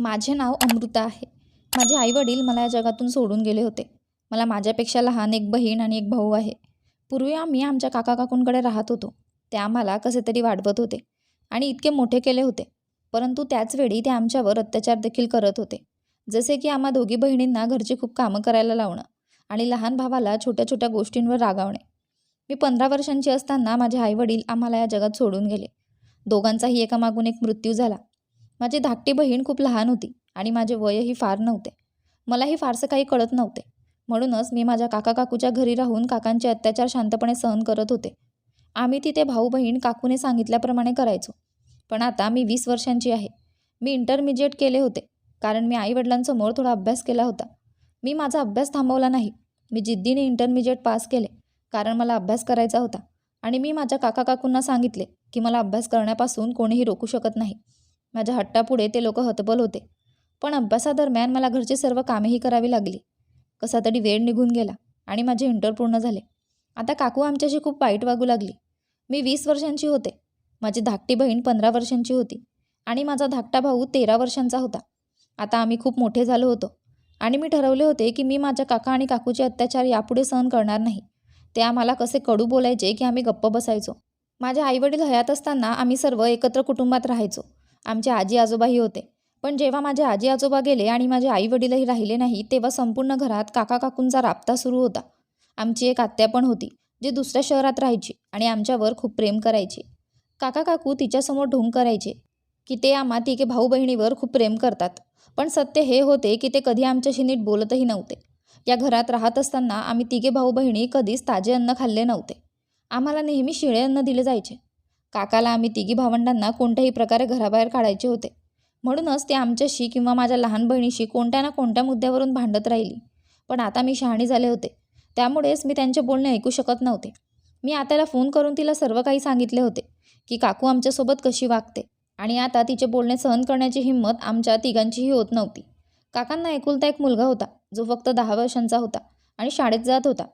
माझे नाव अमृता आहे. माझे आईवडील मला या जगातून सोडून गेले होते. मला माझ्यापेक्षा लहान एक बहीण आणि एक भाऊ आहे. पूर्वी आम्ही आमच्या काका काकूंकडे राहत होतो. ते आम्हाला कसे तरी वाढवत होते आणि इतके मोठे केले होते. परंतु त्याचवेळी ते आमच्यावर अत्याचार देखील करत होते. जसे की आम्हा दोघी बहिणींना घरची खूप कामं करायला लावणं आणि लहान भावाला छोट्या छोट्या गोष्टींवर रागावणे. मी पंधरा वर्षांची असताना माझे आईवडील आम्हाला या जगात सोडून गेले. दोघांचाही एकामागून एक मृत्यू झाला. माझी धाकटी बहीण खूप लहान होती आणि माझे वयही फार नव्हते. मलाही फारसं काही कळत नव्हते. म्हणूनच मी माझ्या काका काकूच्या घरी राहून काकांचे अत्याचार शांतपणे सहन करत होते. आम्ही तिथे भाऊ बहीण काकूने सांगितल्याप्रमाणे करायचो. पण आता मी वीस वर्षांची आहे. मी इंटरमिजिएट केले होते कारण मी आईवडिलांसमोर थोडा अभ्यास केला होता. मी माझा अभ्यास थांबवला नाही. मी जिद्दीने इंटरमिजिएट पास केले कारण मला अभ्यास करायचा होता आणि मी माझ्या काका काकूंना सांगितले की मला अभ्यास करण्यापासून कोणीही रोखू शकत नाही. माझ्या हट्टापुढे ते लोक हतबल होते. पण अभ्यासादरम्यान मला घरची सर्व कामेही करावी लागली. कसा तरी वेळ निघून गेला आणि माझे इंटर पूर्ण झाले. आता काकू आमच्याशी खूप वाईट वागू लागली. मी वीस वर्षांची होते. माझी धाकटी बहीण पंधरा वर्षांची होती आणि माझा धाकटा भाऊ तेरा वर्षांचा होता. आता आम्ही खूप मोठे झालो होतो आणि मी ठरवले होते की मी माझ्या काका आणि काकूचे अत्याचार यापुढे सहन करणार नाही. ते आम्हाला कसे कडू बोलायचे की आम्ही गप्प बसायचो. माझे आईवडील हयात असताना आम्ही सर्व एकत्र कुटुंबात राहायचो. आमचे आजी आजोबाही होते. पण जेव्हा माझे आजी आजोबा गेले आणि माझे आईवडीलही राहिले नाही तेव्हा संपूर्ण घरात काका काकूंचा राबता सुरू होता. आमची एक आत्या पण होती जी दुसऱ्या शहरात राहायची आणि आमच्यावर खूप प्रेम करायची. काका काकू तिच्यासमोर ढोंग करायचे की ते आम्हा तिघे भाऊ बहिणीवर खूप प्रेम करतात. पण सत्य हे होते की ते कधी आमच्याशी नीट बोलतही नव्हते. या घरात राहत असताना आम्ही तिघे भाऊ बहिणी कधीच ताजे अन्न खाल्ले नव्हते. आम्हाला नेहमी शिळे अन्न दिले जायचे. काकाला आम्ही तिघी भावंडांना कोणत्याही प्रकारे घराबाहेर काढायचे होते. म्हणूनच ते आमच्याशी किंवा माझ्या लहान बहिणीशी कोणत्या ना कोणत्या मुद्द्यावरून भांडत राहिली. पण आता मी शहाणी झाले होते. त्यामुळेच मी त्यांचे बोलणे ऐकू शकत नव्हते. मी आत्याला फोन करून तिला सर्व काही सांगितले होते की काकू आमच्यासोबत कशी वागते आणि आता तिचे बोलणे सहन करण्याची हिंमत आमच्या तिघांचीही होत नव्हती. काकांना एकुलता एक मुलगा होता जो फक्त दहा वर्षांचा होता आणि शाळेत जात होता.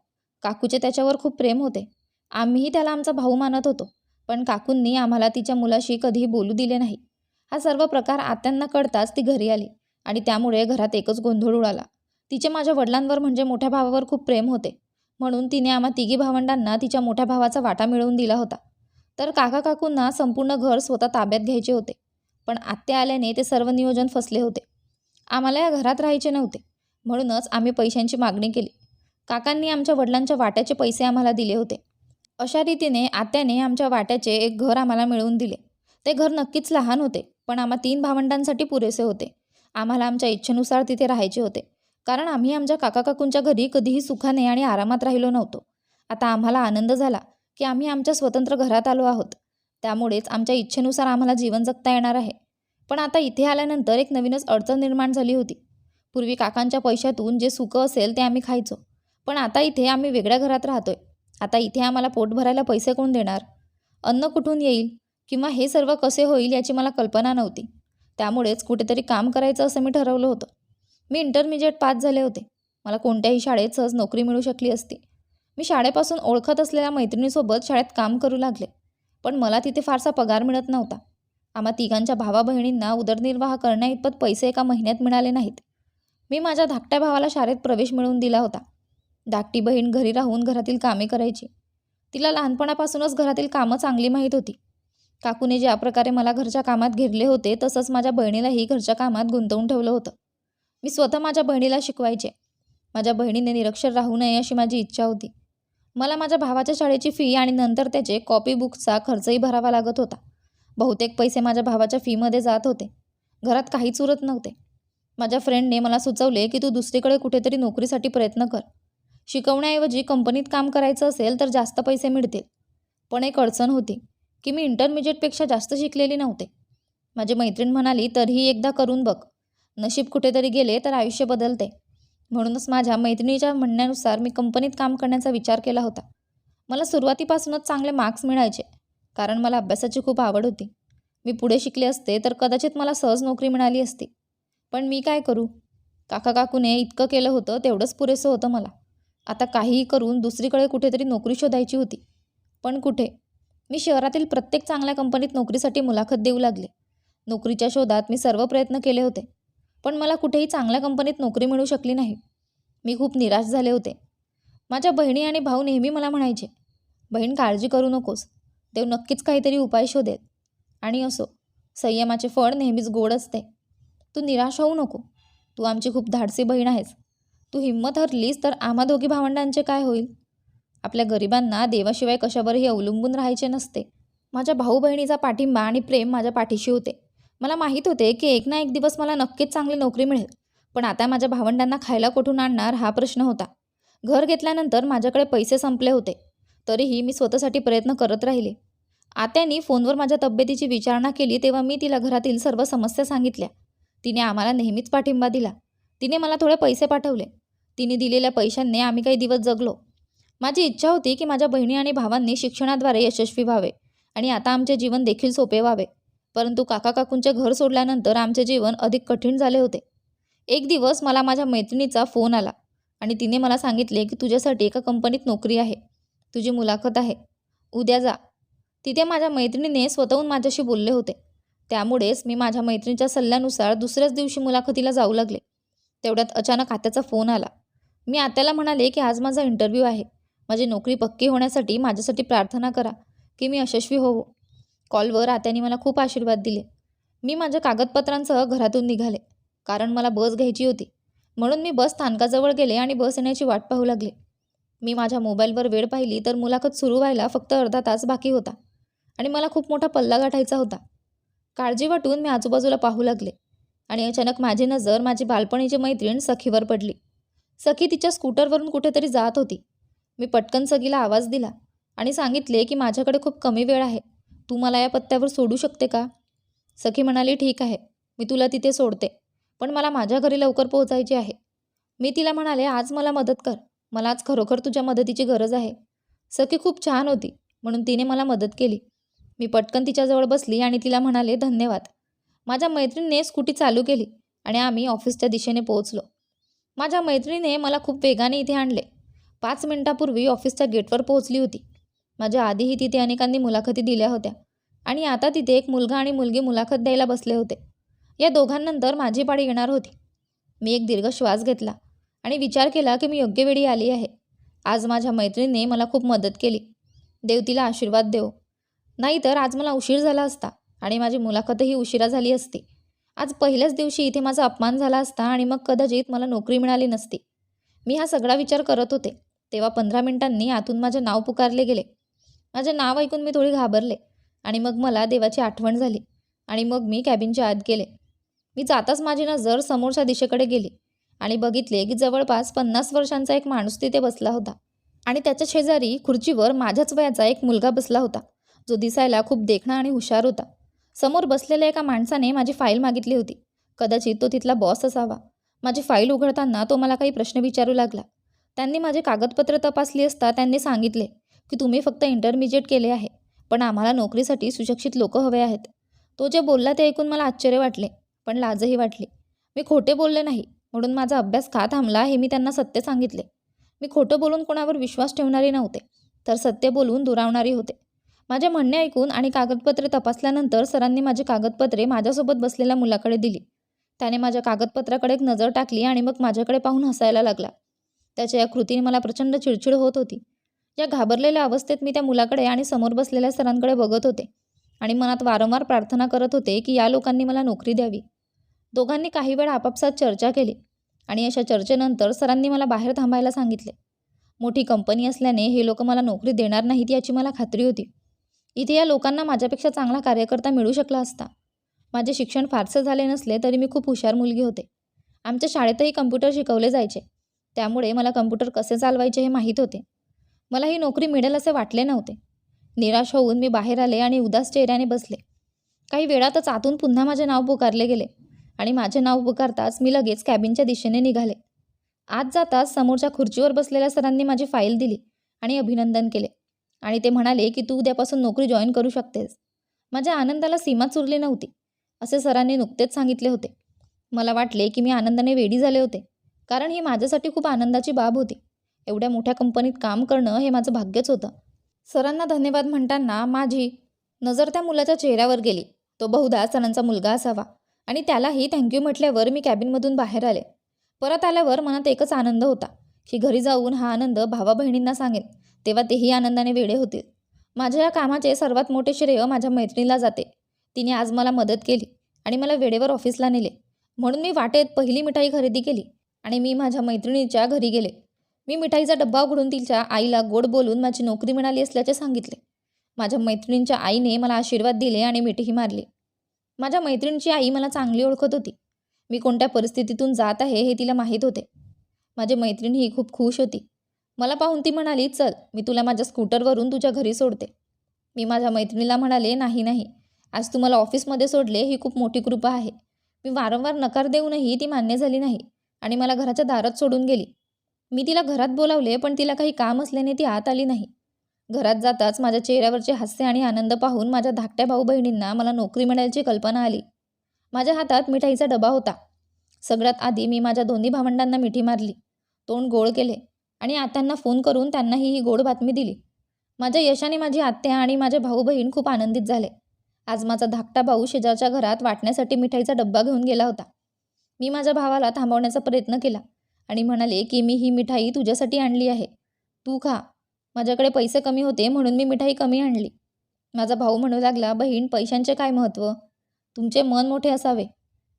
काकूचे त्याच्यावर खूप प्रेम होते. आम्हीही त्याला आमचा भाऊ मानत होतो. पण काकूंनी आम्हाला तिच्या मुलाशी कधीही बोलू दिले नाही. हा सर्व प्रकार आत्यांना कळताच ती घरी आली आणि त्यामुळे घरात एकच गोंधळ उडाला. तिचे माझ्या वडिलांवर म्हणजे मोठ्या भावावर खूप प्रेम होते. म्हणून तिने आम्हा तिघी भावंडांना तिच्या मोठ्या भावाचा वाटा मिळवून दिला होता. तर काका काकूंना संपूर्ण घर स्वतः ताब्यात घ्यायचे होते. पण आत्या आल्याने ते सर्व नियोजन फसले होते. आम्हाला या घरात राहायचे नव्हते. म्हणूनच आम्ही पैशांची मागणी केली. काकांनी आमच्या वडिलांच्या वाट्याचे पैसे आम्हाला दिले होते. अशा रीतीने आत्याने आमच्या वाट्याचे एक घर आम्हाला मिळवून दिले. ते घर नक्कीच लहान होते पण आम्हा तीन भावंडांसाठी पुरेसे होते. आम्हाला आमच्या इच्छेनुसार तिथे राहायचे होते. कारण आम्ही आमच्या काका काकूंच्या घरी कधीही सुखाने आणि आरामात राहिलो नव्हतो. आता आम्हाला आनंद झाला की आम्ही आमच्या स्वतंत्र घरात आलो आहोत. त्यामुळेच आमच्या इच्छेनुसार आम्हाला जीवन जगता येणार आहे. पण आता इथे आल्यानंतर एक नवीनच अडचण निर्माण झाली होती. पूर्वी काकांच्या पैशातून जे सुखं असेल ते आम्ही खायचो. पण आता इथे आम्ही वेगळ्या घरात राहतोय. आता इथे आम्हाला पोट भरायला पैसे कोण देणार? अन्न कुठून येईल? किंवा हे सर्व कसे होईल याची मला कल्पना नव्हती. त्यामुळेच कुठेतरी काम करायचं असं मी ठरवलं होतं. मी इंटरमिजिएट पास झाले होते. मला कोणत्याही शाळेत सहज नोकरी मिळू शकली असती. मी शाळेपासून ओळखत असलेल्या मैत्रिणीसोबत शाळेत काम करू लागले. पण मला तिथे फारसा पगार मिळत नव्हता. आम्हा तिघांच्या भावा बहिणींना उदरनिर्वाह करण्याइतपत पैसे एका महिन्यात मिळाले नाहीत. मी माझ्या धाकट्या भावाला शाळेत प्रवेश मिळवून दिला होता. धाकटी बहीण घरी राहून घरातील कामे करायची. तिला लहानपणापासूनच घरातील कामं चांगली माहीत होती. काकूने ज्या प्रकारे मला घरच्या कामात घेरले होते तसंच माझ्या बहिणीलाही घरच्या कामात गुंतवून ठेवलं होतं. मी स्वतः माझ्या बहिणीला शिकवायचे. माझ्या बहिणीने निरक्षर राहू नये अशी माझी इच्छा होती. मला माझ्या भावाच्या शाळेची फी आणि नंतर त्याचे कॉपी बुक्सचा खर्चही भरावा लागत होता. बहुतेक पैसे माझ्या भावाच्या फीमध्ये जात होते. घरात काहीच उरत नव्हते. माझ्या फ्रेंडने मला सुचवले की तू दुसरीकडे कुठेतरी नोकरीसाठी प्रयत्न कर. शिकवण्याऐवजी कंपनीत काम करायचं असेल तर जास्त पैसे मिळतील. पण एक अडचण होती की मी इंटरमिजिएटपेक्षा जास्त शिकलेली नव्हते. माझी मैत्रीण म्हणाली तरीही एकदा करून बघ. नशीब कुठेतरी गेले तर आयुष्य बदलते. म्हणूनच माझ्या मैत्रिणीच्या म्हणण्यानुसार मी कंपनीत काम करण्याचा विचार केला होता. मला सुरुवातीपासूनच चांगले मार्क्स मिळायचे कारण मला अभ्यासाची खूप आवड होती. मी पुढे शिकले असते तर कदाचित मला सहज नोकरी मिळाली असती. पण मी काय करू? काका काकूने इतकं केलं होतं तेवढंच पुरेसं होतं मला. आता काहीही करून दुसरीकडे कुठेतरी नोकरी शोधायची होती. पण कुठे? मी शहरातील प्रत्येक चांगल्या कंपनीत नोकरीसाठी मुलाखत देऊ लागले. नोकरीच्या शोधात मी सर्व प्रयत्न केले होते. पण मला कुठेही चांगल्या कंपनीत नोकरी मिळू शकली नाही. मी खूप निराश झाले होते. माझ्या बहिणी आणि भाऊ नेहमी मला म्हणायचे बहीण काळजी करू नकोस. देव नक्कीच काहीतरी उपाय शोधेल. आणि असो संयमाचे फळ नेहमीच गोड असते. तू निराश होऊ नको. तू आमची खूप धाडसी बहीण आहेस. तू हिंमत हरलीस तर आम्हा दोघी भावंडांचे काय होईल? आपल्या गरिबांना देवाशिवाय कशावरही अवलंबून राहायचे नसते. माझ्या भाऊ बहिणीचा पाठिंबा आणि प्रेम माझ्या पाठीशी होते. मला माहीत होते की एक ना एक दिवस मला नक्कीच चांगली नोकरी मिळेल. पण आता माझ्या भावंडांना खायला कुठून आणणार हा प्रश्न होता. घर घेतल्यानंतर माझ्याकडे पैसे संपले होते. तरीही मी स्वतःसाठी प्रयत्न करत राहिले. आत्यानी फोनवर माझ्या तब्येतीची विचारणा केली तेव्हा मी तिला घरातील सर्व समस्या सांगितल्या. तिने आम्हाला नेहमीच पाठिंबा दिला. तिने मला थोडे पैसे पाठवले. तिने दिलेल्या पैशांनी आम्ही काही दिवस जगलो. माझी इच्छा होती की माझ्या बहिणी आणि भावांनी शिक्षणाद्वारे यशस्वी व्हावे आणि आता आमचे जीवन देखील सोपे व्हावे. परंतु काका काकूंचे घर सोडल्यानंतर आमचे जीवन अधिक कठीण झाले होते. एक दिवस मला माझ्या मैत्रिणीचा फोन आला आणि तिने मला सांगितले की तुझ्यासाठी एका कंपनीत नोकरी आहे. तुझी मुलाखत आहे. उद्या जा. तिथे माझ्या मैत्रिणीने स्वतःहून माझ्याशी बोलले होते. त्यामुळेच मी माझ्या मैत्रिणीच्या सल्ल्यानुसार दुसऱ्याच दिवशी मुलाखतीला जाऊ लागले. तेवढ्यात अचानक आत्याचा फोन आला. मी आत्याला म्हणाले की आज माझा इंटरव्ह्यू आहे. माझी नोकरी पक्की होण्यासाठी माझ्यासाठी प्रार्थना करा की मी यशस्वी होवो कॉलवर आत्याने मला खूप आशीर्वाद दिले. मी माझ्या कागदपत्रांसह घरातून निघाले कारण मला बस घ्यायची होती. म्हणून मी बस स्थानकाजवळ गेले आणि बस येण्याची वाट पाहू लागले. मी माझ्या मोबाईलवर वेळ पाहिली तर मुलाखत सुरू व्हायला फक्त अर्धा तास बाकी होता आणि मला खूप मोठा पल्ला गाठायचा होता. काळजी वाटून मी आजूबाजूला पाहू लागले. आणि अचानक माझी नजर माझी बालपणीची मैत्रीण सखीवर पडली. सखी तिच्या स्कूटरवरून कुठेतरी जात होती. मी पटकन सखीला आवाज दिला आणि सांगितले की माझ्याकडे खूप कमी वेळ आहे. तू मला या पत्त्यावर सोडू शकते का? सखी म्हणाली ठीक आहे. मी तुला तिथे सोडते. पण मला माझ्या घरी लवकर पोहोचायची आहे. मी तिला म्हणाले आज मला मदत कर. मला आज खरोखर तुझ्या मदतीची गरज आहे. सखी खूप छान होती म्हणून तिने मला मदत केली. मी पटकन तिच्याजवळ बसली आणि तिला म्हणाले धन्यवाद. माझ्या मैत्रिणीने स्कूटी चालू केली आणि आम्ही ऑफिसच्या दिशेने पोहोचलो. माझ्या मैत्रिणीने मला खूप वेगाने इथे आणले. पाच मिनिटापूर्वी ऑफिसच्या गेटवर पोहोचली होती. माझ्या आधीही तिथे अनेकांनी मुलाखती दिल्या होत्या आणि आता तिथे एक मुलगा आणि मुलगी मुलाखत द्यायला बसले होते. या दोघांनंतर माझी पाळी येणार होती. मी एक दीर्घ श्वास घेतला आणि विचार केला की मी योग्य वेळी आली आहे. आज माझ्या मैत्रिणीने मला खूप मदत केली. देव तिला आशीर्वाद देव. नाहीतर आज मला उशीर झाला असता. आणि माझी मुलाखतही उशिरा झाली असती. आज पहिल्याच दिवशी इथे माझा अपमान झाला असता आणि मग कदाचित मला नोकरी मिळाली नसती. मी हा सगळा विचार करत होते. तेव्हा पंधरा मिनिटांनी आतून माझे नाव पुकारले गेले. माझे नाव ऐकून मी थोडी घाबरले आणि मग मला देवाची आठवण झाली आणि मग मी कॅबिनच्या आत गेले. मी जाताच माझी नजर समोरच्या दिशेकडे गेली आणि बघितले की जवळपास पन्नास वर्षांचा एक माणूस तिथे बसला होता. आणि त्याच्या शेजारी खुर्चीवर माझ्याच वयाचा एक मुलगा बसला होता. जो दिसायला खूप देखणा आणि हुशार होता. समोर बसलेल्या एका माणसाने माझी फाईल मागितली होती. कदाचित तो तिथला बॉस असावा. माझी फाईल उघडताना तो मला काही प्रश्न विचारू लागला. त्यांनी माझे कागदपत्र तपासली असता त्यांनी सांगितले की तुम्ही फक्त इंटरमिजिएट केले आहे पण आम्हाला नोकरीसाठी सुशिक्षित लोक हवे आहेत. तो जे बोलला ते ऐकून मला आश्चर्य वाटले पण लाजही वाटली. मी खोटे बोलले नाही म्हणून माझा अभ्यास का थांबला हे मी त्यांना सत्य सांगितले. मी खोटं बोलून कोणावर विश्वास ठेवणारी नव्हते तर सत्य बोलून दुरावणारी होते. माझे म्हणणे ऐकून आणि कागदपत्रे तपासल्यानंतर सरांनी माझी कागदपत्रे माझ्यासोबत बसलेल्या मुलाकडे दिली. त्याने माझ्या कागदपत्राकडे एक नजर टाकली आणि मग माझ्याकडे पाहून हसायला लागला. त्याच्या या कृतीने मला प्रचंड चिडचिड होत होती. या घाबरलेल्या अवस्थेत मी त्या मुलाकडे आणि समोर बसलेल्या सरांकडे बघत होते आणि मनात वारंवार प्रार्थना करत होते की या लोकांनी मला नोकरी द्यावी. दोघांनी काही वेळ आपापसात चर्चा केली आणि अशा चर्चेनंतर सरांनी मला बाहेर थांबायला सांगितले. मोठी कंपनी असल्याने हे लोक मला नोकरी देणार नाहीत याची मला खात्री होती. इथे या लोकांना माझ्यापेक्षा चांगला कार्यकर्ता मिळू शकला असता. माझे शिक्षण फारसे झाले नसले तरी मी खूप हुशार मुलगी होते. आमच्या शाळेतही कम्प्युटर शिकवले जायचे. त्यामुळे मला कम्प्युटर कसे चालवायचे हे माहीत होते. मला ही नोकरी मिळेल असे वाटले नव्हते. निराश होऊन मी बाहेर आले आणि उदास चेहऱ्याने बसले. काही वेळातच आतून पुन्हा माझे नाव पुकारले गेले आणि माझे नाव पुकारताच मी लगेच कॅबिनच्या दिशेने निघाले. आत जाताच समोरच्या खुर्चीवर बसलेल्या सरांनी माझी फाईल दिली आणि अभिनंदन केले. आणि ते म्हणाले की तू उद्यापासून नोकरी जॉईन करू शकतेस. माझ्या आनंदाला सीमाच उरली नव्हती. असे सरांनी नुकतेच सांगितले होते. मला वाटले की मी आनंदाने वेडी झाले होते कारण ही माझ्यासाठी खूप आनंदाची बाब होती. एवढ्या मोठ्या कंपनीत काम करणं हे माझं भाग्यच होतं. सरांना धन्यवाद म्हणताना माझी नजर त्या मुलाच्या चेहऱ्यावर गेली. तो बहुधा सरांचा मुलगा असावा आणि त्यालाही थँक्यू म्हटल्यावर मी कॅबिनमधून बाहेर आले. परत आल्यावर मनात एकच आनंद होता. की घरी जाऊन हा आनंद भावा बहिणींना सांगेन. तेव्हा तेही आनंदाने वेडे होतील माझ्या या कामाचे सर्वात मोठे श्रेय माझ्या मैत्रिणीला जाते. तिने आज मला मदत केली आणि मला वेळेवर ऑफिसला नेले. म्हणून मी वाटेत पहिली मिठाई खरेदी केली आणि मी माझ्या मैत्रिणीच्या घरी गेले. मी मिठाईचा डब्बा उघडून तिच्या आईला गोड बोलून माझी नोकरी मिळाली असल्याचे सांगितले. माझ्या मैत्रिणींच्या आईने मला आशीर्वाद दिले आणि मिठीही मारली. माझ्या मैत्रिणीची आई मला चांगली ओळखत होती. मी कोणत्या परिस्थितीतून जात आहे हे तिला माहीत होते. माझी मैत्रीण ही खूप खुश होती. मला पाहून ती म्हणाली चल मी तुला माझ्या स्कूटरवरून तुझ्या घरी सोडते. मी माझ्या मैत्रिणीला म्हणाले नाही नाही. आज तू मला ऑफिसमध्ये सोडले ही खूप मोठी कृपा आहे. मी वारंवार नकार देऊनही ती मान्य झाली नाही आणि मला घराच्या दारात सोडून गेली. मी तिला घरात बोलावले पण तिला काही काम असल्याने ती आत आली नाही. घरात जाताच माझ्या चेहऱ्यावरचे हास्य आणि आनंद पाहून माझ्या धाकट्या भाऊ बहिणींना मला नोकरी मिळायची कल्पना आली. माझ्या हातात मिठाईचा डबा होता. सगळ्यात आधी मी माझ्या दोन्ही भावंडांना मिठी मारली. तोंड गोळ केले. आणि आत्यांना फोन करून त्यांनाही ही गोड बातमी दिली. माझ्या यशाने माझी आत्या आणि माझे भाऊ बहीण खूप आनंदित झाले. आज माझा धाकटा भाऊ शेजारच्या घरात वाटण्यासाठी मिठाईचा डब्बा घेऊन गेला होता. मी माझ्या भावाला थांबवण्याचा प्रयत्न केला आणि म्हणाले की मी ही मिठाई तुझ्यासाठी आणली आहे. तू खा. माझ्याकडे पैसे कमी होते म्हणून मी मिठाई कमी आणली. माझा भाऊ म्हणू लागला बहीण पैशांचे काय महत्त्व तुमचे मन मोठे असावे.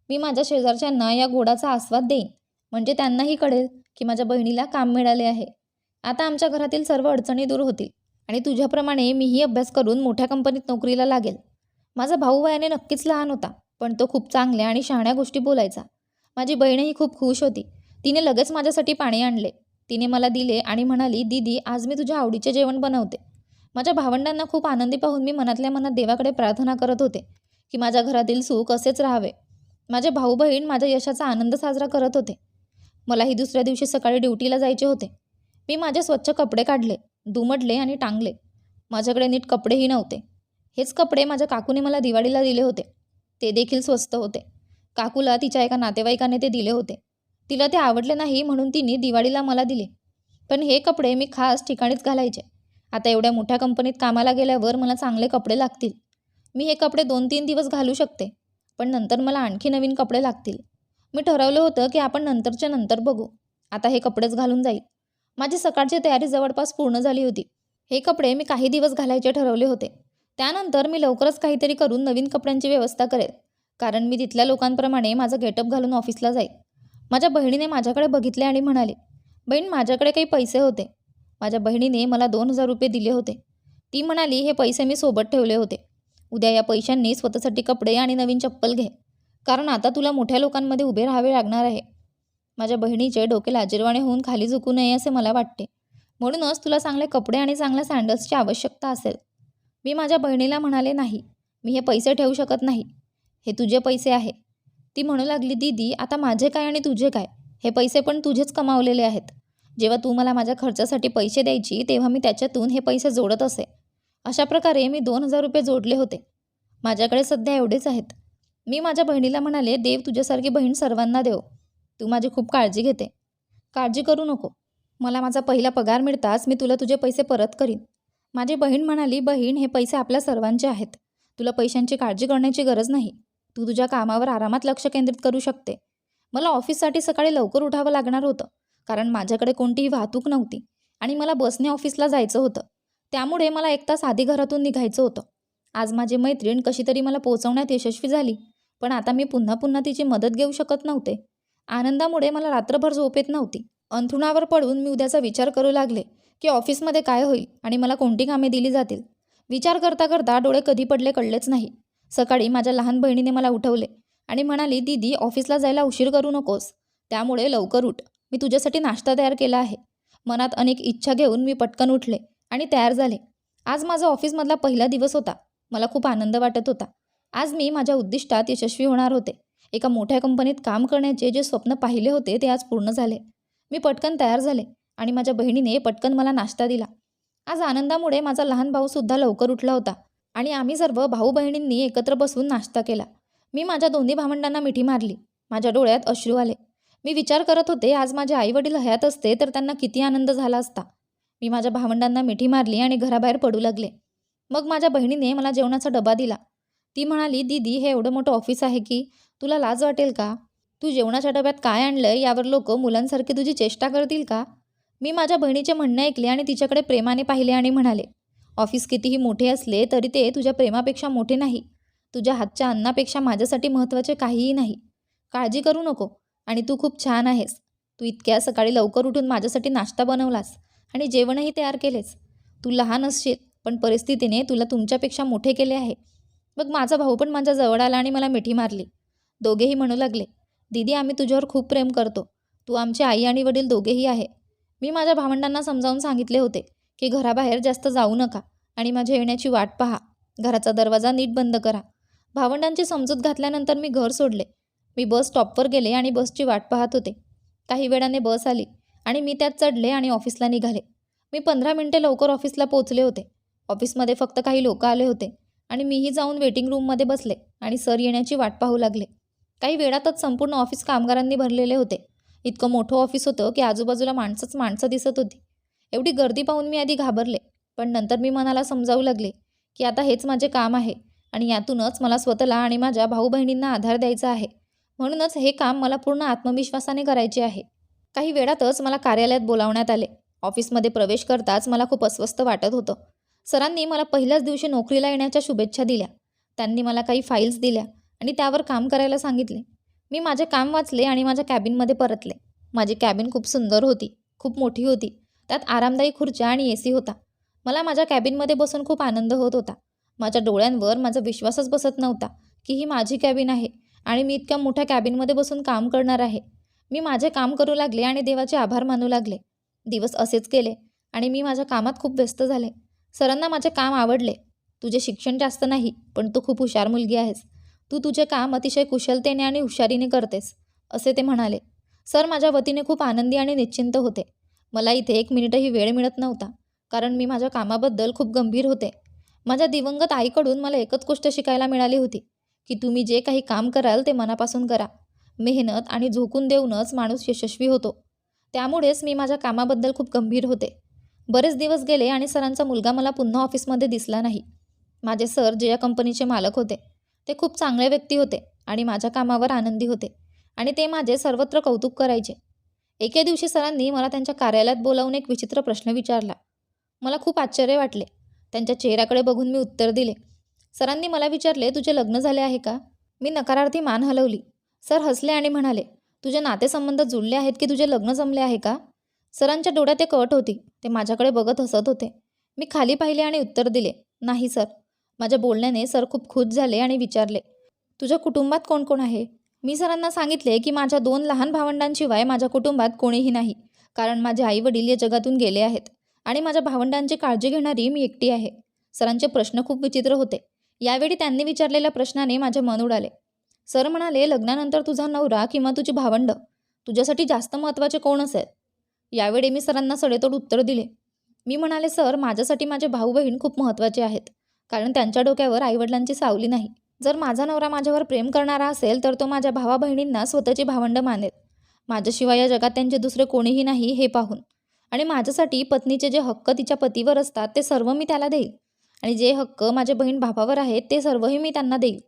मी माझ्या शेजारच्यांना या गोडाचा आस्वाद देईन. म्हणजे त्यांनाही कळेल की माझ्या बहिणीला काम मिळाले आहे. आता आमच्या घरातील सर्व अडचणी दूर होतील आणि तुझ्याप्रमाणे मीही अभ्यास करून मोठ्या कंपनीत नोकरीला लागेल. माझा भाऊ वयाने नक्कीच लहान होता पण तो खूप चांगल्या आणि शहाण्या गोष्टी बोलायचा. माझी बहीणही खूप खुश होती. तिने लगेच माझ्यासाठी पाणी आणले. तिने मला दिले आणि म्हणाली दीदी आज मी तुझ्या आवडीचे जेवण बनवते. माझ्या भावंडांना खूप आनंदी पाहून मी मनातल्या मनात देवाकडे प्रार्थना करत होते की माझ्या घरातील सुख असेच राहावे. माझे भाऊ बहीण माझ्या यशाचा आनंद साजरा करत होते. मलाही दुसऱ्या दिवशी सकाळी ड्युटीला जायचे होते. मी माझे स्वच्छ कपडे काढले दुमडले आणि टांगले. माझ्याकडे नीट कपडेही नव्हते. हेच कपडे माझ्या काकूने मला दिवाळीला दिले होते. ते देखील स्वस्त होते. काकूला तिच्या एका नातेवाईकाने ते दिले होते. तिला ते आवडले नाही म्हणून तिने दिवाळीला मला दिले. पण हे कपडे मी खास ठिकाणीच घालायचे. आता एवढ्या मोठ्या कंपनीत कामाला गेल्यावर मला चांगले कपडे लागतील. मी हे कपडे दोन तीन दिवस घालू शकते. पण नंतर मला आणखी नवीन कपडे लागतील. मी ठरवलं होतं की आपण नंतरच्या नंतर बघू. आता हे कपडेच घालून जाईल. माझी सकाळची तयारी जवळपास पूर्ण झाली होती. हे कपडे मी काही दिवस घालायचे ठरवले होते. त्यानंतर मी लवकरच काहीतरी करून नवीन कपड्यांची व्यवस्था करेल. कारण मी तिथल्या लोकांप्रमाणे माझं गेटअप घालून ऑफिसला जाईल. माझ्या बहिणीने माझ्याकडे बघितले आणि म्हणाले बहीण माझ्याकडे काही पैसे होते. माझ्या बहिणीने मला दोन हजार रुपये दिले होते. ती म्हणाली हे पैसे मी सोबत ठेवले होते. उद्या या पैशांनी स्वतःसाठी कपडे आणि नवीन चप्पल घे. कारण आता तुला मोठ्या लोकांमध्ये उभे राहावे लागणार आहे. माझ्या बहिणीचे डोके लाजिरवाणे होऊन खाली झुकू नये असे मला वाटते. म्हणूनच तुला चांगले कपडे आणि चांगल्या सँडल्सची आवश्यकता असेल. मी माझ्या बहिणीला म्हणाले नाही. मी हे पैसे ठेवू शकत नाही. हे तुझे पैसे आहे. ती म्हणू लागली दीदी आता माझे काय आणि तुझे काय? हे पैसे पण तुझेच कमावलेले आहेत. जेव्हा तू मला माझ्या खर्चासाठी पैसे द्यायची तेव्हा मी त्याच्यातून हे पैसे जोडत असे. अशा प्रकारे मी दोन हजार रुपये जोडले होते. माझ्याकडे सध्या एवढेच आहेत. मी माझ्या बहिणीला म्हणाले देव तुझ्यासारखी बहीण सर्वांना देव. तू माझी खूप काळजी घेते. काळजी करू नको. मला माझा पहिला पगार मिळताच मी तुला तुझे पैसे परत करीन. माझी बहीण म्हणाली बहीण हे पैसे आपल्या सर्वांचे आहेत. तुला पैशांची काळजी करण्याची गरज नाही. तू तुझ्या कामावर आरामात लक्ष केंद्रित करू शकते. मला ऑफिससाठी सकाळी लवकर उठावं लागणार होतं कारण माझ्याकडे कोणतीही वाहतूक नव्हती आणि मला बसने ऑफिसला जायचं होतं. त्यामुळे मला एक तास आधी घरातून निघायचं होतं. आज माझी मैत्रीण कशी तरी मला पोहोचवण्यात यशस्वी झाली. पण आता मी पुन्हा पुन्हा तिची मदत घेऊ शकत नव्हते. आनंदामुळे मला रात्रभर झोप येत नव्हती. अंथरुणावर पडून मी उद्याचा विचार करू लागले की ऑफिसमध्ये काय होईल आणि मला कोणती कामे दिली जातील. विचार करता करता डोळे कधी पडले कळलेच नाही. सकाळी माझ्या लहान बहिणीने मला उठवले आणि म्हणाली दीदी ऑफिसला जायला उशीर करू नकोस. त्यामुळे लवकर उठ. मी तुझ्यासाठी नाश्ता तयार केला आहे. मनात अनेक इच्छा घेऊन मी पटकन उठले आणि तयार झाले. आज माझा ऑफिसमधला पहिला दिवस होता. मला खूप आनंद वाटत होता. आज मी माझ्या उद्दिष्टात यशस्वी होणार होते. एका मोठ्या कंपनीत काम करण्याचे जे स्वप्न पाहिले होते ते आज पूर्ण झाले. मी पटकन तयार झाले आणि माझ्या बहिणीने पटकन मला नाश्ता दिला. आज आनंदामुळे माझा लहान भाऊसुद्धा लवकर उठला होता आणि आम्ही सर्व भाऊ बहिणींनी एकत्र बसून नाश्ता केला. मी माझ्या दोन्ही भावंडांना मिठी मारली. माझ्या डोळ्यात अश्रू आले. मी विचार करत होते आज माझे आईवडील हयात असते तर त्यांना किती आनंद झाला असता. मी माझ्या भावंडांना मिठी मारली आणि घराबाहेर पडू लागले. मग माझ्या बहिणीने मला जेवणाचा डबा दिला. ती म्हणाली दीदी हे एवढं मोठं ऑफिस आहे की तुला लाज वाटेल का? तू जेवणाच्या डब्यात काय आणलं यावर लोक मुलांसारखी तुझी चेष्टा करतील का? मी माझ्या बहिणीचे म्हणणे ऐकले आणि तिच्याकडे प्रेमाने पाहिले आणि म्हणाले ऑफिस कितीही मोठे असले तरी ते तुझ्या प्रेमापेक्षा मोठे नाही. तुझ्या हातच्या अन्नापेक्षा माझ्यासाठी महत्त्वाचे काहीही नाही. काळजी करू नको आणि तू खूप छान आहेस. तू इतक्या सकाळी लवकर उठून माझ्यासाठी नाश्ता बनवलास आणि जेवणही तयार केलेस. तू लहान असशील पण परिस्थितीने तुला तुमच्यापेक्षा मोठे केले आहे. मग माझा भाऊ पण माझ्या जवळ आला आणि मला मिठी मारली. दोघेही म्हणू लागले दीदी आम्ही तुझ्यावर खूप प्रेम करतो. तू आमची आई आणि वडील दोघेही आहे. मी माझ्या भावंडांना समजावून सांगितले होते की घराबाहेर जास्त जाऊ नका आणि माझ्या येण्याची वाट पहा. घराचा दरवाजा नीट बंद करा. भावंडांची समजूत घातल्यानंतर मी घर सोडले. मी बस स्टॉपवर गेले आणि बसची वाट पाहत होते. काही वेळाने बस आली आणि मी त्यात चढले आणि ऑफिसला निघाले. मी पंधरा मिनटे लवकर ऑफिसला पोचले होते. ऑफिसमध्ये फक्त काही लोक आले होते. आणि मीही जाऊन वेटिंग रूममध्ये बसले आणि सर येण्याची वाट पाहू लागले. काही वेळातच संपूर्ण ऑफिस कामगारांनी भरलेले होते. इतकं मोठं ऑफिस होतं की आजूबाजूला माणसंच माणसं दिसत होती. एवढी गर्दी पाहून मी आधी घाबरले पण नंतर मी मनाला समजावू लागले की आता हेच माझे काम आहे आणि यातूनच मला स्वतःला आणि माझ्या भाऊ बहिणींना आधार द्यायचा आहे. म्हणूनच हे काम मला पूर्ण आत्मविश्वासाने करायचे आहे. काही वेळातच मला कार्यालयात बोलावण्यात आले. ऑफिसमध्ये प्रवेश करताच मला खूप अस्वस्थ वाटत होतं. सरांनी मला पहिल्याच दिवशी नोकरीला येण्याच्या शुभेच्छा दिल्या. त्यांनी मला काही फाईल्स दिल्या आणि त्यावर काम करायला सांगितले. मी माझे काम वाचले आणि माझ्या कॅबिनमध्ये परतले. माझी कॅबिन खूप सुंदर होती खूप मोठी होती. त्यात आरामदायी खुर्च्या आणि ए सी होता. मला माझ्या कॅबिनमध्ये बसून खूप आनंद होत होता. माझ्या डोळ्यांवर माझा विश्वासच बसत नव्हता की ही माझी कॅबिन आहे आणि मी इतक्या मोठ्या कॅबिनमध्ये बसून काम करणार आहे. मी माझे काम करू लागले आणि देवाचे आभार मानू लागले. दिवस असेच केले आणि मी माझ्या कामात खूप व्यस्त झाले. सरांना माझे काम आवडले. तुझे शिक्षण जास्त नाही पण तू खूप हुशार मुलगी आहेस. तू तुझे काम अतिशय कुशलतेने आणि हुशारीने करतेस असे ते म्हणाले. सर माझ्या वतीने खूप आनंदी आणि निश्चिंत होते. मला इथे एक मिनिटही वेळ मिळत नव्हता कारण मी माझ्या कामाबद्दल खूप गंभीर होते. माझ्या दिवंगत आईकडून मला एकच गोष्ट शिकायला मिळाली होती की तुम्ही जे काही काम कराल ते मनापासून करा. मेहनत आणि झोकून देऊनच माणूस यशस्वी होतो. त्यामुळेच मी माझ्या कामाबद्दल खूप गंभीर होते. बरेच दिवस गेले आणि सरांचा मुलगा मला पुन्हा ऑफिसमध्ये दिसला नाही. माझे सर जे या कंपनीचे मालक होते ते खूप चांगले व्यक्ती होते आणि माझ्या कामावर आनंदी होते आणि ते माझे सर्वत्र कौतुक करायचे. एके दिवशी सरांनी मला त्यांच्या कार्यालयात बोलावून एक विचित्र प्रश्न विचारला. मला खूप आश्चर्य वाटले. त्यांच्या चेहऱ्याकडे बघून मी उत्तर दिले. सरांनी मला विचारले तुझे लग्न झाले आहे का? मी नकारार्थी मान हलवली. सर हसले आणि म्हणाले तुझे नातेसंबंध जुळले आहेत की तुझे लग्न जमले आहे का? सरांच्या डोळ्यात एक अट होती. ते माझ्याकडे बघत हसत होते. मी खाली पाहिले आणि उत्तर दिले नाही सर. माझ्या बोलण्याने सर खूप खुश झाले आणि विचारले तुझ्या कुटुंबात कोण कोण आहे? मी सरांना सांगितले की माझ्या दोन लहान भावंडांशिवाय माझ्या कुटुंबात कोणीही नाही कारण माझे आई वडील या जगातून गेले आहेत आणि माझ्या भावंडांची काळजी घेणारी मी एकटी आहे. सरांचे प्रश्न खूप विचित्र होते. यावेळी त्यांनी विचारलेल्या प्रश्नाने माझे मन उडाले. सर म्हणाले लग्नानंतर तुझा नवरा किंवा तुझी भावंड तुझ्यासाठी जास्त महत्त्वाचे कोण असेल? यावेळी मी सरांना सडेतोड उत्तर दिले. मी म्हणाले सर माझ्यासाठी माझे भाऊ बहीण खूप महत्त्वाचे आहेत कारण त्यांच्या डोक्यावर आईवडिलांची सावली नाही. जर माझा नवरा माझ्यावर प्रेम करणारा असेल तर तो माझ्या भावा बहिणींना स्वतःची भावंड मानेल. माझ्याशिवाय या जगात त्यांचे दुसरे कोणीही नाही हे पाहून. आणि माझ्यासाठी पत्नीचे जे हक्क तिच्या पतीवर असतात ते सर्व मी त्याला देईल. आणि जे हक्क माझ्या बहीण भावावर आहेत ते सर्वही मी त्यांना देईल.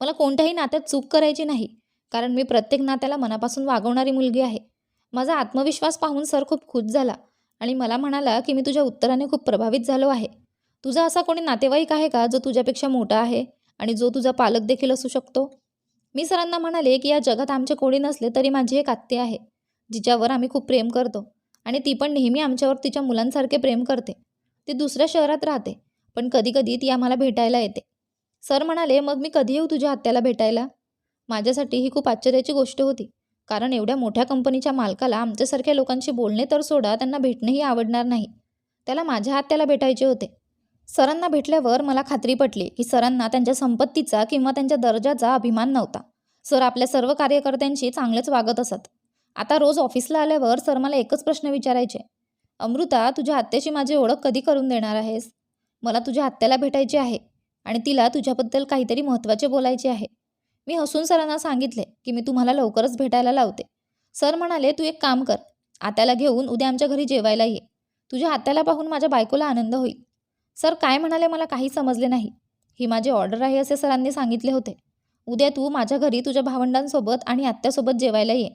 मला कोणत्याही नात्यात चूक करायची नाही कारण मी प्रत्येक नात्याला मनापासून वागवणारी मुलगी आहे. माझा आत्मविश्वास पाहून सर खूप खुश झाला आणि मला म्हणाला की मी तुझ्या उत्तराने खूप प्रभावित झालो आहे. तुझा असा कोणी नातेवाईक आहे का जो तुझ्यापेक्षा मोठा आहे आणि जो तुझा पालक देखील असू शकतो? मी सरांना म्हणाले की या जगात आमचे कोणी नसले तरी माझी एक आत्या आहे जिच्यावर आम्ही खूप प्रेम करतो आणि ती पण नेहमी आमच्यावर तिच्या मुलांसारखे प्रेम करते. ती दुसऱ्या शहरात राहते पण कधीकधी ती आम्हाला भेटायला येते. सर म्हणाले मग मी कधी येऊ तुझ्या आत्याला भेटायला? माझ्यासाठी ही खूप आश्चर्याची गोष्ट होती. कारण एवढ्या मोठ्या कंपनीच्या मालकाला आमच्यासारख्या लोकांशी बोलणे तर सोडा त्यांना भेटणेही आवडणार नाही. त्याला माझ्या आत्याला भेटायचे होते. सरांना भेटल्यावर मला खात्री पटली की सरांना त्यांच्या संपत्तीचा किंवा त्यांच्या दर्जाचा अभिमान नव्हता. सर आपल्या सर्व कार्यकर्त्यांशी चांगलेच वागत असत. आता रोज ऑफिसला आल्यावर सर मला एकच प्रश्न विचारायचे. अमृता तुझ्या आत्याची माझी ओळख कधी करून देणार आहेस? मला तुझ्या आत्याला भेटायची आहे आणि तिला तुझ्याबद्दल काहीतरी महत्त्वाचे बोलायचे आहे. मी हसून सरांना सांगितले की मी तुम्हाला लवकरच भेटायला लावते. सर म्हणाले तू एक काम कर. आत्याला घेऊन उद्या आमच्या घरी जेवायला ये. तुझ्या आत्याला पाहून माझ्या बायकोला आनंद होईल. सर काय म्हणाले मला काही समजले नाही. ही माझी ऑर्डर आहे असे सरांनी सांगितले होते. उद्या तू माझ्या घरी तुझ्या भावंडांसोबत आणि आत्यासोबत जेवायला ये.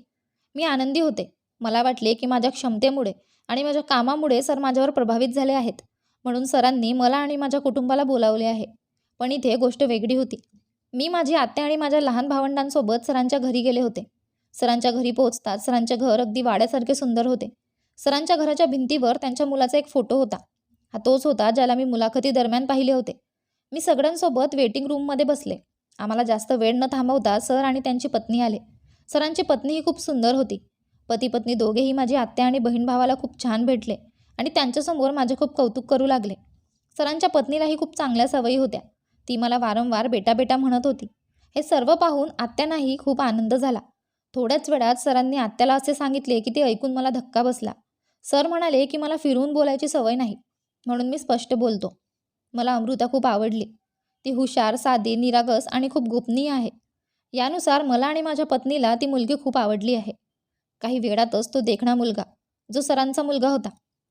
मी आनंदी होते. मला वाटले की माझ्या क्षमतेमुळे आणि माझ्या कामामुळे सर माझ्यावर प्रभावित झाले आहेत. म्हणून सरांनी मला आणि माझ्या कुटुंबाला बोलावले आहे. पण इथे गोष्ट वेगळी होती. मी माझी आत्या आणि माझ्या लहान भावंडांसोबत सरांच्या घरी गेले होते. सरांच्या घरी पोहोचताच सरांचे घर अगदी वाड्यासारखे सुंदर होते. सरांच्या घराच्या भिंतीवर त्यांच्या मुलाचा एक फोटो होता. हा तोच होता ज्याला मी मुलाखती दरम्यान पाहिले होते. मी सगळ्यांसोबत वेटिंग रूममध्ये बसले. आम्हाला जास्त वेळ न थांबवता सर आणि त्यांची पत्नी आले. सरांची पत्नी ही खूप सुंदर होती. पती पत्नी दोघेही माझी आत्या आणि बहीण भावाला खूप छान भेटले आणि त्यांच्यासमोर माझे खूप कौतुक करू लागले. सरांच्या पत्नीलाही खूप चांगल्या सवयी होत्या. ती मला वारंवार बेटा बेटा म्हणत होती. हे सर्व पाहून आत्यांनाही खूप आनंद झाला. थोड्याच वेळात सरांनी आत्याला असे सांगितले की ते ऐकून मला धक्का बसला. सर म्हणाले की मला फिरवून बोलायची सवय नाही. म्हणून मी स्पष्ट बोलतो. मला अमृता खूप आवडली. ती हुशार साधी निरागस आणि खूप गोपनीय आहे. यानुसार मला आणि माझ्या पत्नीला ती मुलगी खूप आवडली आहे. काही वेळातच तो देखणा मुलगा जो सरांचा मुलगा होता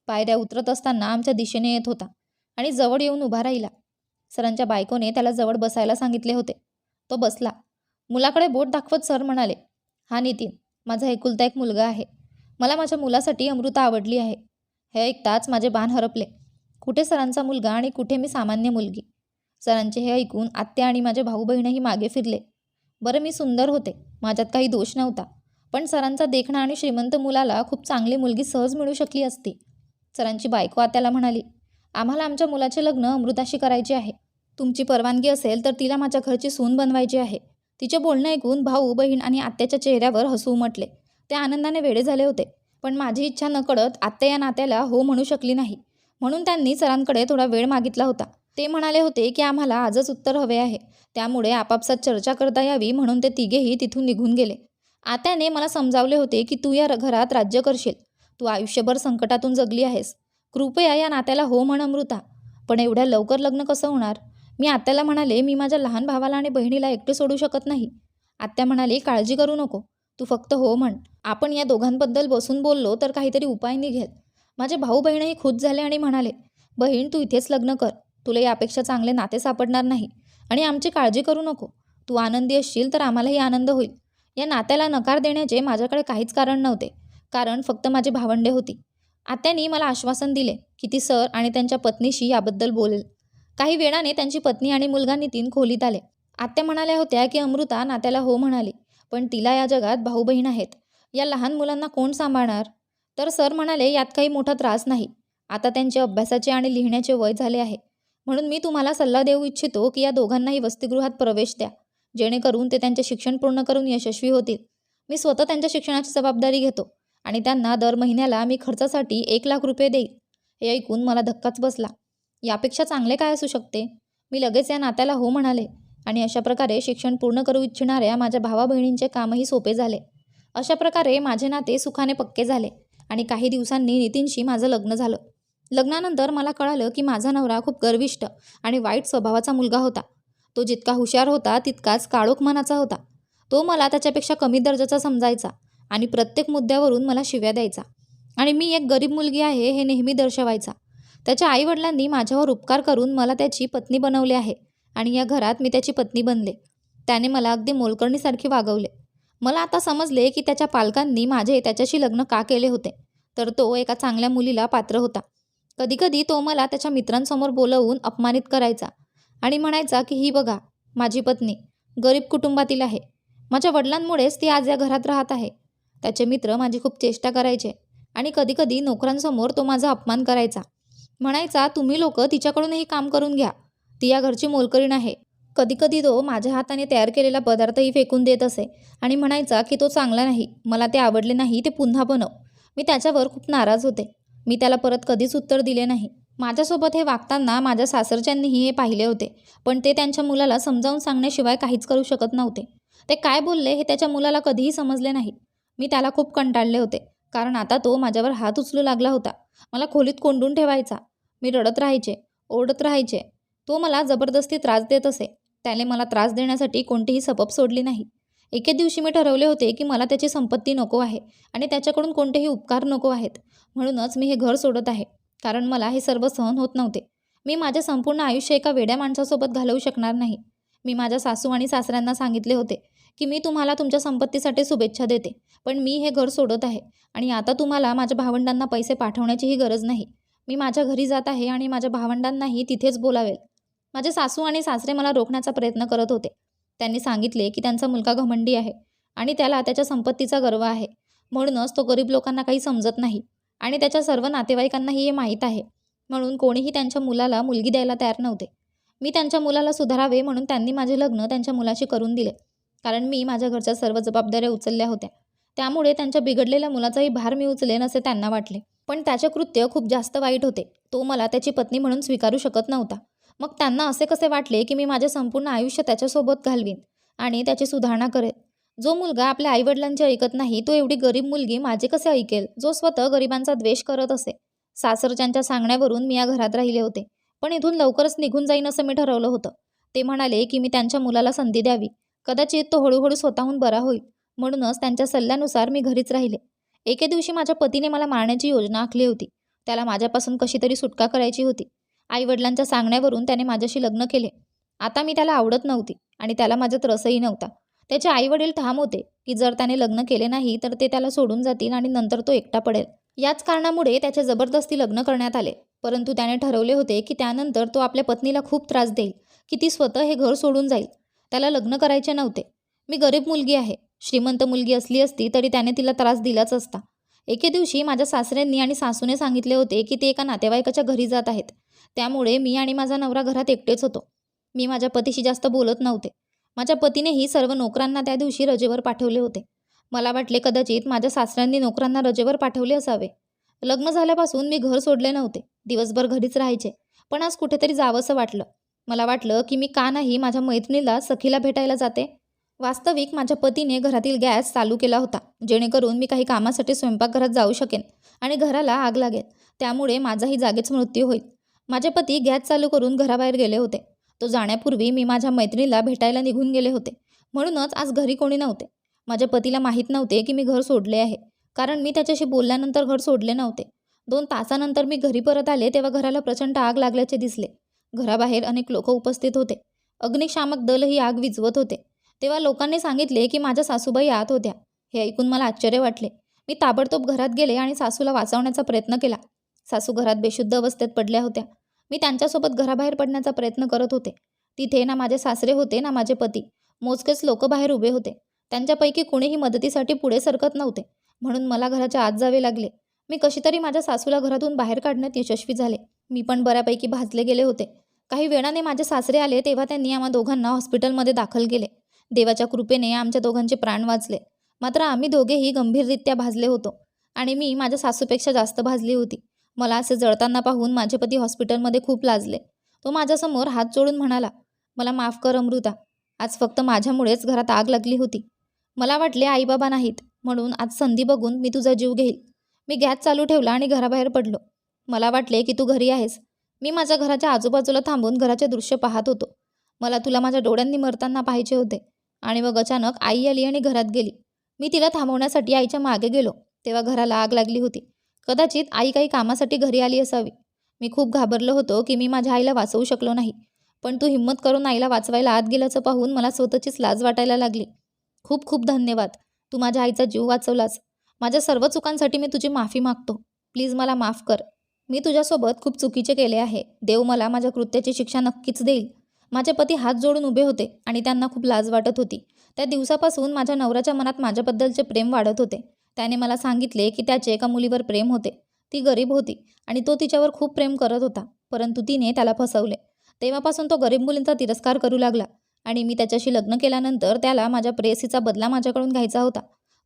पायऱ्या उतरत असताना आमच्या दिशेने येत होता आणि जवळ येऊन उभा राहिला. सरांच्या बायकोने त्याला जवळ बसायला सांगितले होते. तो बसला. मुलाकडे बोट दाखवत सर म्हणाले हा नितीन माझा एकुलता एक मुलगा आहे. मला माझ्या मुलासाठी अमृता आवडली आहे. हे ऐकताच माझे बाण हरपले. कुठे सरांचा मुलगा आणि कुठे मी सामान्य मुलगी? सरांचे हे ऐकून आत्या आणि माझे भाऊ बहिणही मागे फिरले. बरं मी सुंदर होते. माझ्यात काही दोष नव्हता. पण सरांचा देखणा आणि श्रीमंत मुलाला खूप चांगली मुलगी सहज मिळू शकली असती. सरांची बायको आत्याला म्हणाली आम्हाला आमच्या मुलाचे लग्न अमृताशी करायचे आहे. तुमची परवानगी असेल तर तिला माझ्या घरची सून बनवायची आहे. तिचे बोलणं ऐकून भाऊ बहीण आणि आत्याच्या चेहऱ्यावर हसू उमटले ते आनंदाने वेडे झाले होते. पण माझी इच्छा नकळत आत्या या नात्याला हो म्हणू शकली नाही. म्हणून त्यांनी सरांकडे थोडा वेळ मागितला होता. ते म्हणाले होते की आम्हाला आजच उत्तर हवे आहे. त्यामुळे आपापसात चर्चा करता यावी म्हणून ते तिघेही तिथून निघून गेले. आत्याने मला समजावले होते की तू या घरात राज्य करशील. तू आयुष्यभर संकटातून जगली आहेस. कृपया या नात्याला हो म्हण अमृता. पण एवढ्या लवकर लग्न कसं होणार? मी आत्याला म्हणाले मी माझ्या लहान भावाला आणि बहिणीला एकटे सोडू शकत नाही. आत्या म्हणाली काळजी करू नको. तू फक्त हो म्हण. आपण या दोघांबद्दल बसून बोललो तर काहीतरी उपाय निघेल. माझे भाऊ बहीणही खुश झाले आणि म्हणाले बहीण तू इथेच लग्न कर. तुला यापेक्षा चांगले नाते सापडणार नाही. आणि आमची काळजी करू नको. तू आनंदी असशील तर आम्हालाही आनंद होईल. या नात्याला नकार देण्याचे माझ्याकडे काहीच कारण नव्हते. कारण फक्त माझी भावंडे होती. आत्यानी मला आश्वासन दिले की ती सर आणि त्यांच्या पत्नीशी याबद्दल बोलेल. काही वेळाने त्यांची पत्नी आणि मुलगा नितीन खोलीत आले. आत्या म्हणाल्या होत्या की अमृता नात्याला हो म्हणाली पण तिला या जगात भाऊ बहीण आहेत. या लहान मुलांना कोण सांभाळणार? तर सर म्हणाले यात काही मोठा त्रास नाही. आता त्यांचे अभ्यासाचे आणि लिहिण्याचे वय झाले आहे. म्हणून मी तुम्हाला सल्ला देऊ इच्छितो की या दोघांनाही वसतिगृहात प्रवेश द्या जेणेकरून ते त्यांचे शिक्षण पूर्ण करून यशस्वी होतील. मी स्वतः त्यांच्या शिक्षणाची जबाबदारी घेतो. आणि त्यांना दर महिन्याला मी खर्चासाठी एक लाख रुपये देईल हे ऐकून मला धक्काच बसला. यापेक्षा चांगले काय असू शकते? मी लगेच या नात्याला हो म्हणाले आणि अशा प्रकारे शिक्षण पूर्ण करू इच्छिणाऱ्या माझ्या भावा बहिणींचे कामही सोपे झाले. अशा प्रकारे माझे नाते सुखाने पक्के झाले आणि काही दिवसांनी नितीनशी माझं लग्न झालं. लग्नानंतर मला कळालं की माझा नवरा खूप गर्विष्ट आणि वाईट स्वभावाचा मुलगा होता. तो जितका हुशार होता तितकाच काळोख मनाचा होता. तो मला त्याच्यापेक्षा कमी दर्जाचा समजायचा. आणि प्रत्येक मुद्द्यावरून मला शिव्या द्यायचा. आणि मी एक गरीब मुलगी आहे हे नेहमी दर्शवायचा. त्याच्या आईवडिलांनी माझ्यावर उपकार करून मला त्याची पत्नी बनवली आहे आणि या घरात मी त्याची पत्नी बनले. त्याने मला अगदी मोलकर्णीसारखे वागवले. मला आता समजले की त्याच्या पालकांनी माझे त्याच्याशी लग्न का केले होते तर तो एका चांगल्या मुलीला पात्र होता. कधीकधी तो मला त्याच्या मित्रांसमोर बोलवून अपमानित करायचा आणि म्हणायचा की ही बघा माझी पत्नी गरीब कुटुंबातील आहे. माझ्या वडिलांमुळेच ती आज या घरात राहत आहे. त्याचे मित्र माझी खूप चेष्टा करायचे आणि कधीकधी नोकरांसमोर तो माझा अपमान करायचा. म्हणायचा तुम्ही लोक तिच्याकडूनही काम करून घ्या. ती या घरची मोलकरीण आहे. कधीकधी तो माझ्या हाताने तयार केलेला पदार्थही फेकून देत असे आणि म्हणायचा की तो चांगला नाही मला ते आवडले नाही ते पुन्हा बनव. मी त्याच्यावर खूप नाराज होते. मी त्याला परत कधीच उत्तर दिले नाही. माझ्यासोबत हे वागताना माझ्या सासरच्यांनीही हे पाहिले होते पण ते त्यांच्या मुलाला समजावून सांगण्याशिवाय काहीच करू शकत नव्हते. ते काय बोलले हे त्याच्या मुलाला कधीही समजले नाही. मी त्याला खूप कंटाळले होते कारण आता तो माझ्यावर हात उचलू लागला होता. मला खोलीत कोंडून ठेवायचा. मी रडत राहायचे ओरडत राहायचे. तो मला जबरदस्ती त्रास देत असे. त्याने मला त्रास देण्यासाठी कोणतीही सपप सोडली नाही. एके दिवशी मी ठरवले होते की मला त्याची संपत्ती नको आहे आणि त्याच्याकडून कोणतेही उपकार नको आहेत. म्हणूनच मी हे घर सोडत आहे कारण मला हे सर्व सहन होत नव्हते. मी माझे संपूर्ण आयुष्य एका वेड्या माणसासोबत घालवू शकणार नाही. मी माझ्या सासू आणि सासऱ्यांना सांगितले होते की मी तुम्हाला तुमच्या संपत्तीसाठी शुभेच्छा देते. पण मी हे घर सोडत आहे आणि आता तुम्हाला माझ्या भावंडांना पैसे पाठवण्याचीही गरज नाही. मी माझ्या घरी जात आहे आणि माझ्या भावंडांनाही तिथेच बोलावेल. माझे सासू आणि सासरे मला रोखण्याचा प्रयत्न करत होते. त्यांनी सांगितले की त्यांचा मुलगा घमंडी आहे आणि त्याला त्याच्या संपत्तीचा गर्व आहे. म्हणूनच तो गरीब लोकांना काही समजत नाही आणि त्याच्या सर्व नातेवाईकांनाही हे माहीत आहे. म्हणून कोणीही त्यांच्या मुलाला मुलगी द्यायला तयार नव्हते. मी त्यांच्या मुलाला सुधारावे म्हणून त्यांनी माझे लग्न त्यांच्या मुलाशी करून दिले. कारण मी माझ्या घरच्या सर्व जबाबदाऱ्या उचलल्या होत्या. त्यामुळे त्यांच्या बिघडलेल्या मुलाचाही भार मी उचलेन असे त्यांना वाटले. पण त्याचे कृत्य खूप जास्त वाईट होते. तो मला त्याची पत्नी म्हणून स्वीकारू शकत नव्हता. मग त्यांना असे कसे वाटले की मी माझे संपूर्ण आयुष्य त्याच्यासोबत घालवीन आणि त्याची सुधारणा करेन? जो मुलगा आपल्या आईवडिलांचे ऐकत नाही तो एवढी गरीब मुलगी माझे कसे ऐकेल? जो स्वतः गरिबांचा द्वेष करत असे. सासरच्यांच्या सांगण्यावरून मी या घरात राहिले होते. पण इथून लवकरच निघून जाईन असं मी ठरवलं होतं. ते म्हणाले की मी त्यांच्या मुलाला संधी द्यावी. कदाचित तो हळूहळू स्वतःहून बरा होईल. म्हणूनच त्यांच्या सल्ल्यानुसार मी घरीच राहिले. एके दिवशी माझ्या पतीने मला मारण्याची योजना आखली होती. त्याला माझ्यापासून कशी तरी सुटका करायची होती. आईवडिलांच्या सांगण्यावरून त्याने माझ्याशी लग्न केले. आता मी त्याला आवडत नव्हती आणि त्याला माझ्यात रसही नव्हता. त्याचे आईवडील ठाम होते की जर त्याने लग्न केले नाही तर ते त्याला सोडून जातील आणि नंतर तो एकटा पडेल. याच कारणामुळे त्याचे जबरदस्ती लग्न करण्यात आले. परंतु त्याने ठरवले होते की त्यानंतर तो आपल्या पत्नीला खूप त्रास देईल की ती स्वतः हे घर सोडून जाईल. त्याला लग्न करायचे नव्हते. मी गरीब मुलगी आहे. श्रीमंत मुलगी असली असती तरी त्याने तिला त्रास दिलाच असता. एके दिवशी माझ्या सासऱ्यांनी आणि सासूने सांगितले होते की ते एका नातेवाईकाच्या घरी जात आहेत. त्यामुळे मी आणि माझा नवरा घरात एकटेच होतो. मी माझ्या पतीशी जास्त बोलत नव्हते. माझ्या पतीनेही सर्व नोकरांना त्या दिवशी रजेवर पाठवले होते. मला वाटले कदाचित माझ्या सासऱ्यांनी नोकरांना रजेवर पाठवले असावे. लग्न झाल्यापासून मी घर सोडले नव्हते. दिवसभर घरीच राहायचे. पण आज कुठेतरी जावंसं वाटलं. मला वाटलं की मी का नाही माझ्या मैत्रिणीला सखीला भेटायला जाते? वास्तविक माझ्या पतीने घरातील गॅस चालू केला होता जेणेकरून मी काही कामासाठी स्वयंपाकघरात जाऊ शकेन आणि घराला आग लागेल. त्यामुळे माझाही जागेच मृत्यू होईल. माझे पती गॅस चालू करून घराबाहेर गेले होते. तो जाण्यापूर्वी मी माझ्या मैत्रिणीला भेटायला निघून गेले होते. म्हणूनच आज घरी कोणी नव्हते. माझ्या पतीला माहीत नव्हते की मी घर सोडले आहे कारण मी त्याच्याशी बोलल्यानंतर घर सोडले नव्हते. दोन तासानंतर मी घरी परत आले तेव्हा घराला प्रचंड आग लागल्याचे दिसले. घराबाहेर अनेक लोक उपस्थित होते. अग्निशामक दलही आग विझवत होते. तेव्हा लोकांनी सांगितले की माझ्या सासूबाई आत होत्या. हे ऐकून मला आश्चर्य वाटले. मी ताबडतोब घरात गेले आणि सासूला वाचवण्याचा प्रयत्न केला. सासू घरात बेशुद्ध अवस्थेत पडल्या होत्या. मी त्यांच्यासोबत घराबाहेर पडण्याचा प्रयत्न करत होते. तिथे ना माझे सासरे होते ना माझे पती. मोजकेच लोक बाहेर उभे होते. त्यांच्यापैकी कुणीही मदतीसाठी पुढे सरकत नव्हते. म्हणून मला घराच्या आत जावे लागले. मी कशीतरी माझ्या सासूला घरातून बाहेर काढण्यात यशस्वी झाले. मी पण बऱ्यापैकी भाजले गेले होते. काही वेळाने माझे सासरे आले तेव्हा त्यांनी आम्हा दोघांना हॉस्पिटलमध्ये दाखल केले. देवाच्या कृपेने आमच्या दोघांचे प्राण वाचले. मात्र आम्ही दोघेही गंभीररित्या भाजले होतो आणि मी माझ्या सासूपेक्षा जास्त भाजली होती. मला असे जळताना पाहून माझे पती हॉस्पिटलमध्ये खूप लाजले. तो माझ्यासमोर हात जोडून म्हणाला मला माफ कर अमृता. आज फक्त माझ्यामुळेच घरात आग लागली होती. मला वाटले आईबाबा नाहीत म्हणून आज संधी बघून मी तुझा जीव घेईल. मी गॅस चालू ठेवला आणि घराबाहेर पडलो. मला वाटले की तू घरी आहेस. मी माझ्या घराच्या आजूबाजूला थांबून घराचे दृश्य पाहत होतो. मला तुला माझ्या डोळ्यांनी मरताना पाहायचे होते. आणि मग अचानक आई आली आणि घरात गेली. मी तिला थांबवण्यासाठी आईच्या मागे गेलो. तेव्हा घराला आग लागली होती. कदाचित आई काही कामासाठी घरी आली असावी. मी खूप घाबरलो होतो की मी माझ्या आईला वाचवू शकलो नाही. पण तू हिंमत करून आईला वाचवायला आत गेल्याचं पाहून मला स्वतःचीच लाज वाटायला लागली. खूप खूप धन्यवाद. तू माझ्या आईचा जीव वाचवलास. माझ्या सर्व चुकांसाठी मी तुझी माफी मागतो. प्लीज मला माफ कर. मी तुझ्यासोबत खूप चुकीचे केले आहे. देव मला माझ्या कृत्याची शिक्षा नक्कीच देईल. माझे पती हात जोडून उभे होते आणि त्यांना खूप लाज वाटत होती. त्या दिवसापासून माझ्या नवऱ्याच्या मनात माझ्याबद्दलचे प्रेम वाढत होते. त्याने मला सांगितले की त्याचे एका मुलीवर प्रेम होते. ती गरीब होती आणि तो तिच्यावर खूप प्रेम करत होता परंतु तिने त्याला फसवले. तेव्हापासून तो गरीब मुलींचा तिरस्कार करू लागला आणि मी त्याच्याशी लग्न केल्यानंतर त्याला माझ्या प्रेयसीचा बदला माझ्याकडून घ्यायचा होता.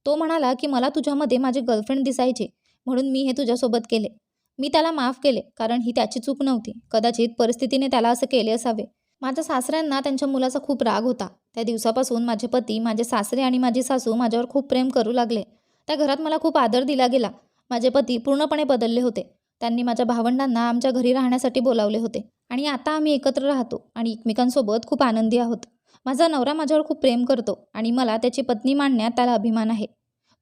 तो म्हणाला की मला तुझ्यामध्ये माझी गर्लफ्रेंड दिसायची म्हणून मी हे तुझ्यासोबत केले. मी त्याला माफ केले कारण ही त्याची चूक नव्हती. कदाचित परिस्थितीने त्याला असं केले असावे. माझ्या सासऱ्यांना त्यांच्या मुलाचा खूप राग होता. त्या दिवसापासून माझे पती माझे सासरे आणि माझी सासू माझ्यावर खूप प्रेम करू लागले. त्या घरात मला खूप आदर दिला गेला. माझे पती पूर्णपणे बदलले होते. त्यांनी माझ्या भावंडांना आमच्या घरी राहण्यासाठी बोलावले होते. आणि आता आम्ही एकत्र राहतो आणि एकमेकांसोबत खूप आनंदी आहोत. माझा नवरा माझ्यावर खूप प्रेम करतो आणि मला त्याची पत्नी मानण्यात त्याला अभिमान आहे.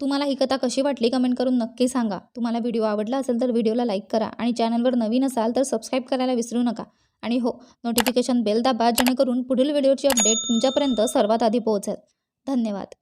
तुम्हाला ही कथा कशी वाटली कमेंट करून नक्की सांगा. तुम्हाला व्हिडिओ आवडला असेल तर व्हिडिओला लाईक करा आणि चॅनलवर नवीन असाल तर सबस्क्राईब करायला विसरू नका. आणि हो नोटिफिकेशन बेल दाबा जेणेकरून पुढील व्हिडिओची अपडेट तुमच्यापर्यंत सर्वात आधी पोहोचेल. धन्यवाद.